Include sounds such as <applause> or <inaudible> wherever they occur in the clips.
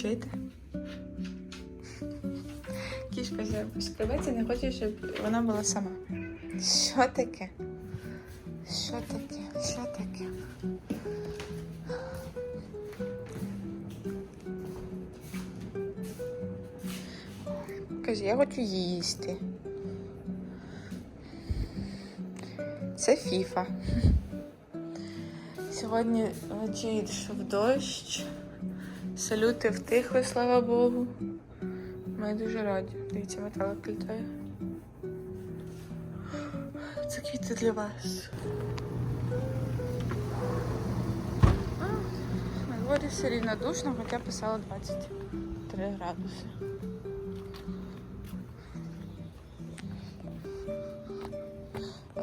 Чуєте? Кішка шкребеться, не хоче, щоб вона була сама. Що таке? Що таке? Що таке? Каже, я хочу їсти. Це фіфа. Сьогодні вночі йшов дощ. Салюти втихли, слава Богу. Ми дуже раді. Дивіться, металик літає. Це квіти для вас. На дворі все рівно душно, хоча писало 23 градуси.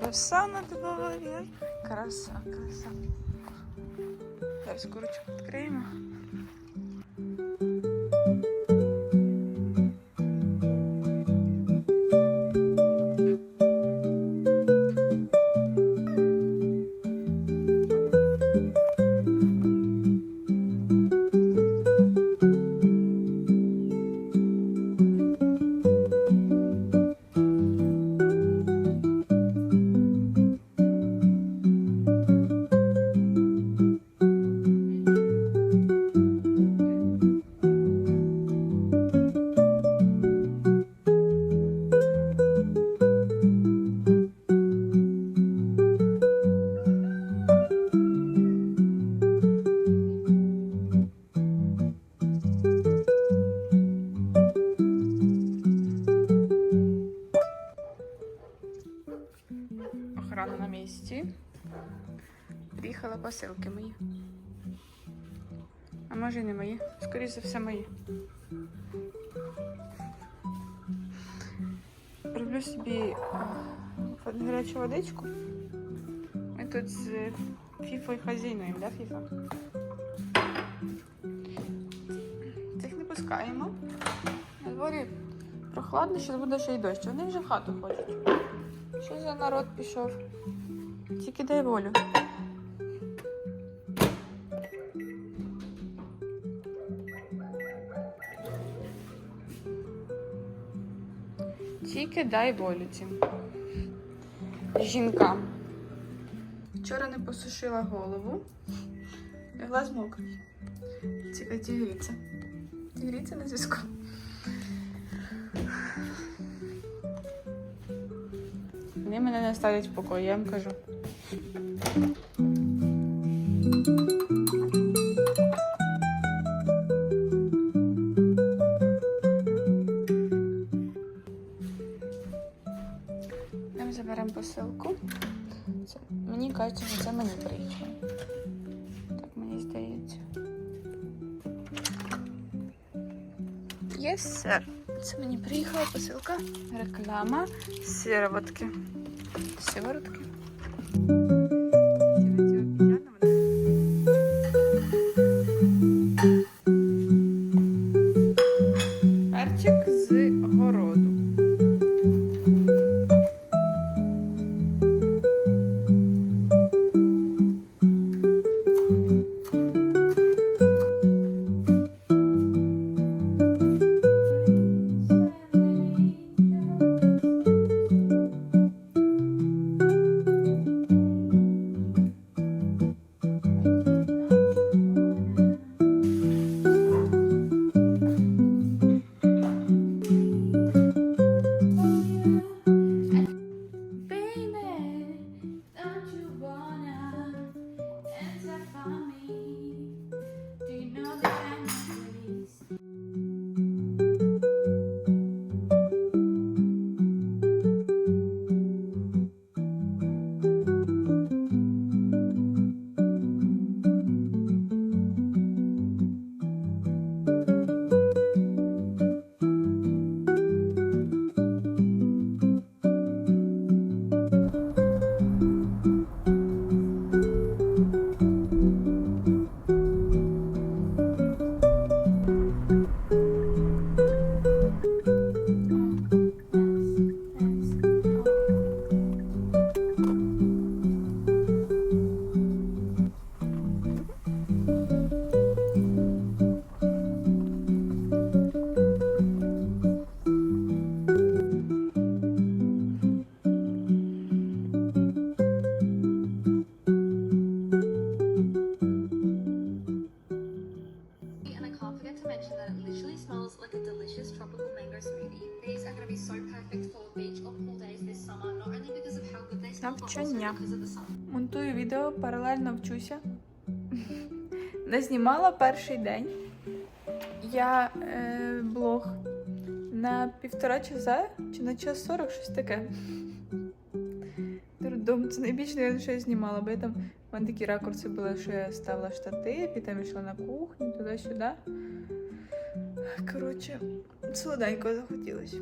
Краса на дворі. Краса, краса. Зараз курочку відкриємо. Приїхали посилки мої. А може і не мої. Скоріше за все мої. Роблю собі е, гарячу водичку. Ми тут з Фіфою хазяйнуємо, да, Фіфа? Цих не пускаємо. На дворі прохладно, що буде ще й дощ. Вони вже в хату хочуть. Що за народ пішов? Тільки дай волю. Тільки дай волю цим жінкам. Вчора не посушила голову. Глаз мокрий. Тільки тігріться. Тігріться на зв'язку. Вони мене не ставлять в покої, я вам кажу. посилку. Це, мені кажуть, що це мені приїхало. Так мені здається. Yes, sir. Це мені приїхала посилка. Реклама сироватки. Сиворотки. Sun. Монтую відео, паралельно вчуся. <laughs> Не знімала перший день. Я е, блог на півтора часа чи на час 40, щось таке. Це найбільше, що я знімала, бо я там в мене такі ракурси були, що я ставила штатив і йшла на кухню, туди-сюди. Коротше, солоденько захотілося.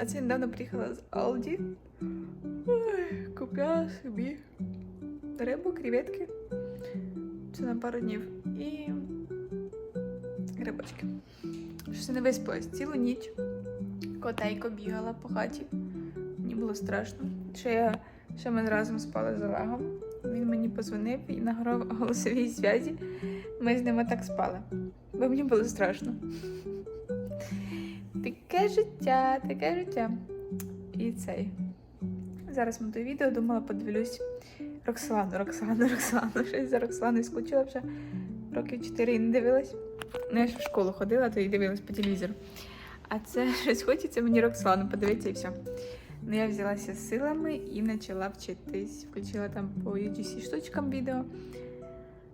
А це недавно приїхала з Алді. Ой, купила собі рибу, креветки. Це на пару днів. І рибочки. Щось не виспалась цілу ніч. Котейко бігала по хаті. Мені було страшно. Ще я ще ми разом спали з Олегом. Він мені позвонив і на голосовій зв'язі. Ми з ними так спали. Бо мені було страшно. Таке життя, таке життя. І цей. Зараз монтую відео, думала, подивлюсь Роксолану, Роксолану, Роксолану. Щось за Роксоланою скучила вже. Років 4 і не дивилась. Ну, я ж в школу ходила, то і дивилась по телевізору. А це <laughs> щось хочеться мені Роксолану подивитися і все. Ну, я взялася з силами і почала вчитись. Включила там по UGC штучкам відео,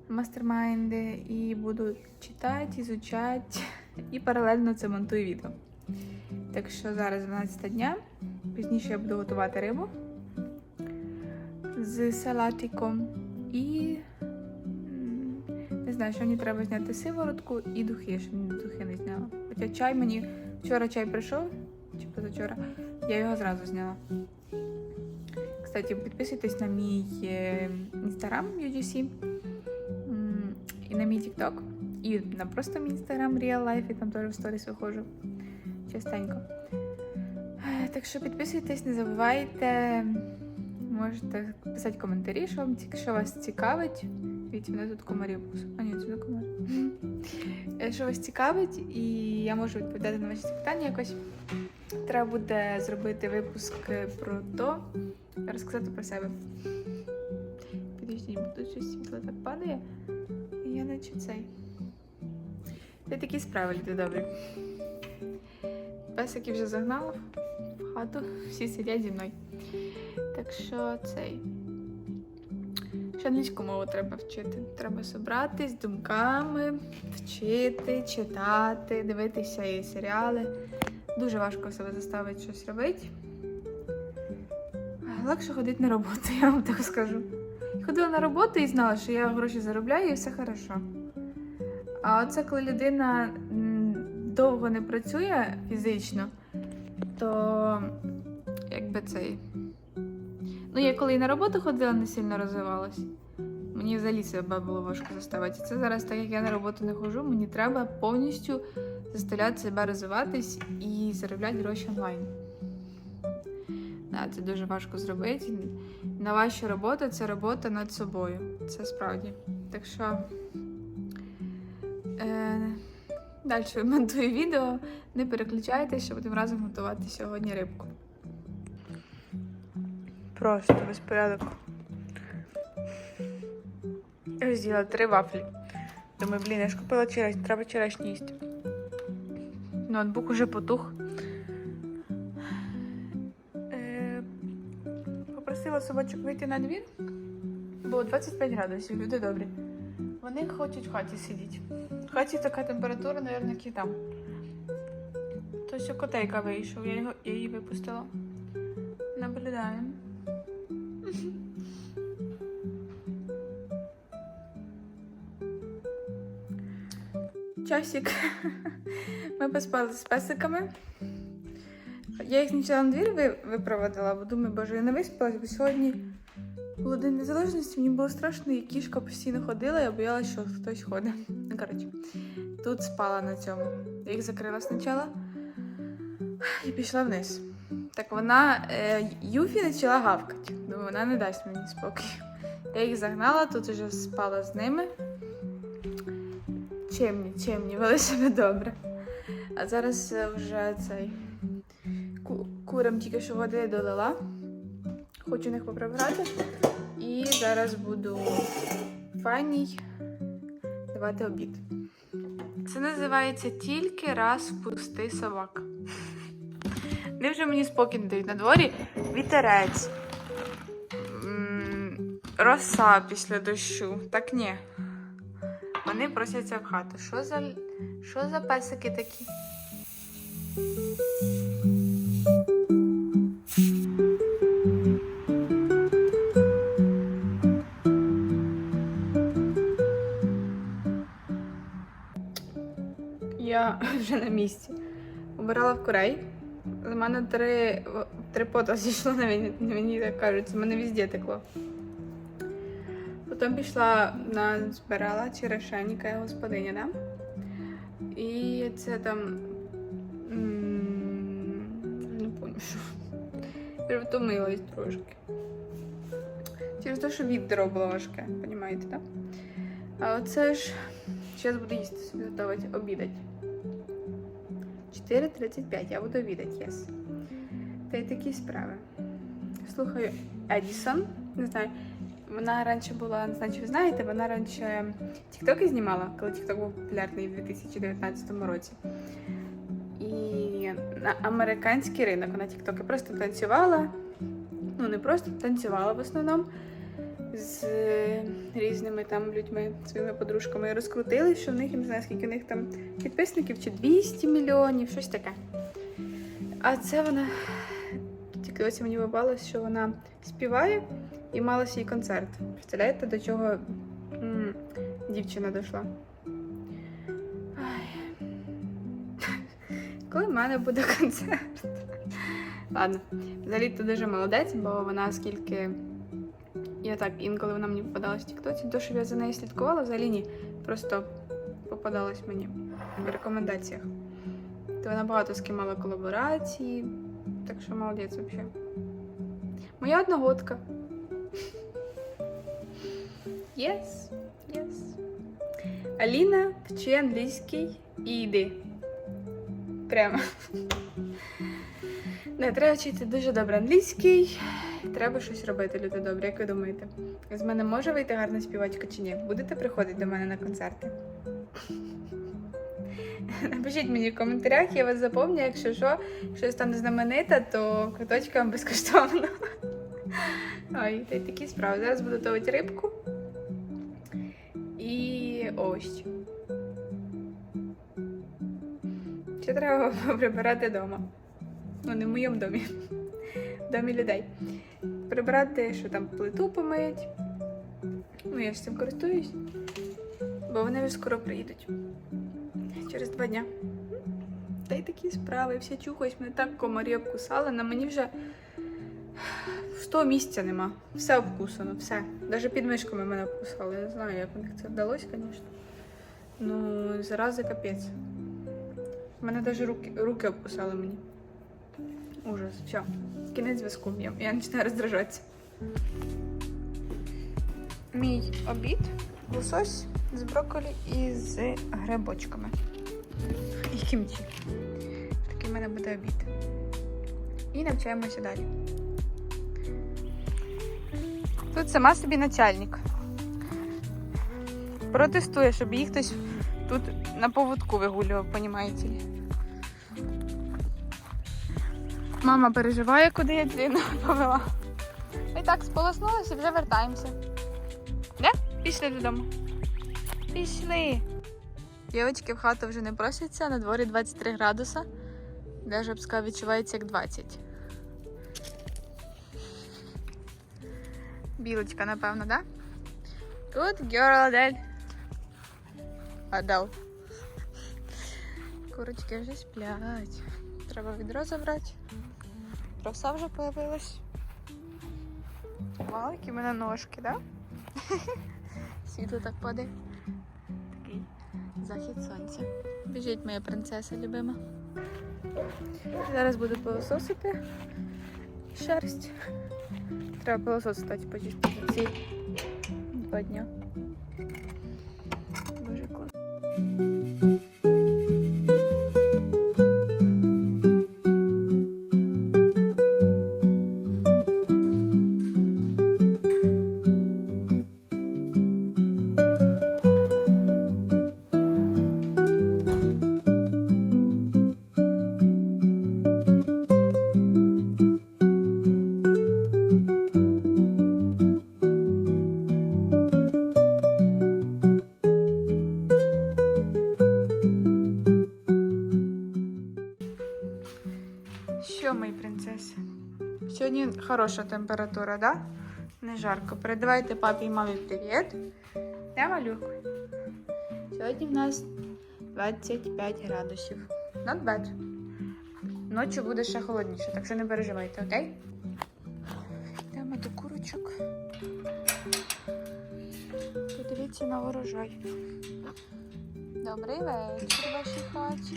мастермайнди, і буду читати, ізучати, і паралельно це монтую відео. Так що зараз 12 дня. Пізніше я буду готувати рибу з салатиком і не знаю, що мені треба зняти сиворотку і духи. Я ще духи не зняла. Хоча чай мені вчора чай прийшов, чи позавчора, я його зразу зняла. Кстати, підписуйтесь на мій е, інстаграм UGC і на мій TikTok. І на просто мій інстаграм Real Life, і там теж в сторіс виходжу частенько. Е, Так що підписуйтесь, не забувайте. Можете писати коментарі, що вам що вас цікавить. Віть, мене тут комарів. А ні, це не комар. Що вас цікавить, і я можу відповідати на ваші запитання якось. Треба буде зробити випуск про то, розказати про себе. Підождіть, тут щось світло так падає. І я наче цей. Це такі справи, люди добрі. Песики вже загнала в хату, <laughs> всі сидять зі мною. Так що цей. Ще англійську мову треба вчити. Треба зібратись думками, вчити, читати, дивитися і серіали. Дуже важко себе заставити щось робити. Легше ходити на роботу, <laughs> я вам так скажу. Ходила на роботу і знала, що я гроші заробляю і все хорошо. А оце коли людина довго не працює фізично, то якби цей. Ну, я коли і на роботу ходила, не сильно розвивалась. Мені взагалі себе було важко заставити. Це зараз, так як я на роботу не ходжу, мені треба повністю заставляти себе розвиватись і заробляти гроші онлайн. Да, це дуже важко зробити. На вашу роботу це робота над собою. Це справді. Так що е, далі монтую відео. Не переключайтеся, будемо разом готувати сьогодні рибку. Просто безпорядок. Я з'їла три вафлі. Думаю, блін, я ж купила черешню, треба черешню їсти. Ноутбук уже потух. Е, попросила собачок вийти на двір. Було 25 градусів, люди добрі. Вони хочуть в хаті сидіти. В хаті така температура, мабуть, і там. То що котейка вийшов, я, його, я її випустила. Наблюдаємо. Часик. Ми поспали з песиками. Я їх спочатку на двір випроводила, бо думаю, боже, я не виспалась, бо сьогодні було День Незалежності, мені було страшно, і кішка постійно ходила, я боялася, що хтось ходить. Ну, коротше, тут спала на цьому. Я їх закрила спочатку і пішла вниз. Так вона е, Юфі почала гавкати. Думаю, вона не дасть мені спокій. Я їх загнала, тут вже спала з ними. Чемні, чемні, вели себе добре. А зараз е, вже цей ку- курам тільки що води долила. Хочу них поприбирати. І зараз буду файній давати обід. Це називається тільки раз впусти собак. Вони вже мені спокій не дають на дворі. Вітерець. Роса після дощу. Так ні. Вони просяться в хату. Що за, що за песики такі? Я <laughs> вже на місці. Обирала в курей. З мене три, три пота <laughs> зійшло на мені, мені так кажуть, з мене везде текло. Потім пішла на збирала черешень, яка господиня, да? І це там. Не пам'ятаю, що. Я втомилась трошки. Через те, що відро було важке, розумієте, так? А оце ж. Зараз буду їсти собі готувати, обідати. 4.35, я буду обідати, єс. Та й такі справи. Слухаю Едісон. Не знаю, вона раніше була, не знаю, чи ви знаєте, вона раніше тіктоки знімала, коли тікток був популярний в 2019 році. І на американський ринок вона тіктоки просто танцювала. Ну, не просто танцювала в основному з різними там людьми, своїми подружками. Розкрутили, що в них, я не знаю, скільки у них там підписників, чи 200 мільйонів, щось таке. А це вона тільки ось мені попалось, що вона співає і мала свій концерт. Представляєте, до чого м, дівчина дійшла? <laughs> Коли в мене буде концерт? Ладно, взагалі ти дуже молодець, бо вона скільки. Я так інколи вона мені попадалась в Тіктоці, то щоб я за нею слідкувала, взагалі ні. Просто попадалась мені в рекомендаціях. То вона багато з ким мала колаборації, так що молодець взагалі. Моя одногодка. Yes, yes. Аліна, вчи англійський і йди. Прямо. Не, треба вчити дуже добре англійський. Треба щось робити, люди добрі, як ви думаєте? З мене може вийти гарна співачка чи ні? Будете приходити до мене на концерти? <laughs> Напишіть мені в коментарях, я вас запомню, якщо що, якщо я стану знаменита, то квиточка вам безкоштовно. <laughs> Ой, та й такі справи. Зараз буду готувати рибку і овощі. Ще треба <laughs> прибирати вдома. Ну, не в моєму домі, домі людей. Прибрати, що там плиту помиють. Ну, я ж цим користуюсь, бо вони вже скоро приїдуть. Через два дня. Та й такі справи, всі чухають, мене так комарі обкусали, на мені вже 100 місця нема. Все обкусано, все. Навіть під мишками мене обкусали. Не знаю, як них це вдалося, звісно. Ну, зарази капець. У мене навіть руки, руки обкусали мені. Ужас. Все. Кінець зв'язку. Я, я починаю роздражатися. Мій обід лосось з брокколі і з грибочками. І кімчі. Такий в мене буде обід. І навчаємося далі. Тут сама собі начальник. Протестує, щоб їх хтось тут на поводку вигулював, понімаєте Мама переживає, куди я длину <laughs> повела. Ми так сполоснулися і вже вертаємося. Де? Пішли додому. Пішли. Дівчатки в хату вже не просяться, на дворі 23 градуса. Даже б відчувається як 20. Білочка, напевно, да? Good girl, Адель. Адел. Курочки вже сплять. Треба відро забрати. Роса вже появилась. Маленькі в мене ножки, да? <laughs> Світло так падає. Такий захід сонця. Біжить моя принцеса любима. Зараз буду пилососити шерсть. Треба пилосос, кстати, почистити ці два дня. Хороша температура, да? Не жарко. Передавайте папі і мамі привіт. Я малюк. Сьогодні в нас 25 градусів. Not bad. Ночі буде ще холодніше, так що не переживайте, окей? Йдемо до курочок. Подивіться на урожай. Добрий вечір, вашій хаті.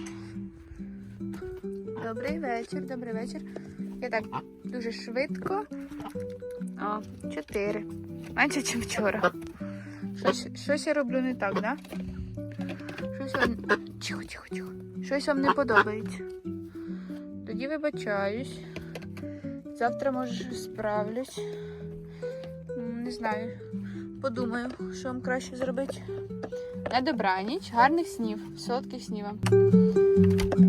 Добрий вечір, добрий вечір. Я так дуже швидко. О, чотири. Менше, ніж вчора. Щось, щось я роблю не так, да? Щось вам. Тихо, тихо, тихо. Щось вам не подобається. Тоді вибачаюсь. Завтра, може, справлюсь. Не знаю. Подумаю, що вам краще зробити. На добраніч, гарних снів, солодких снів вам.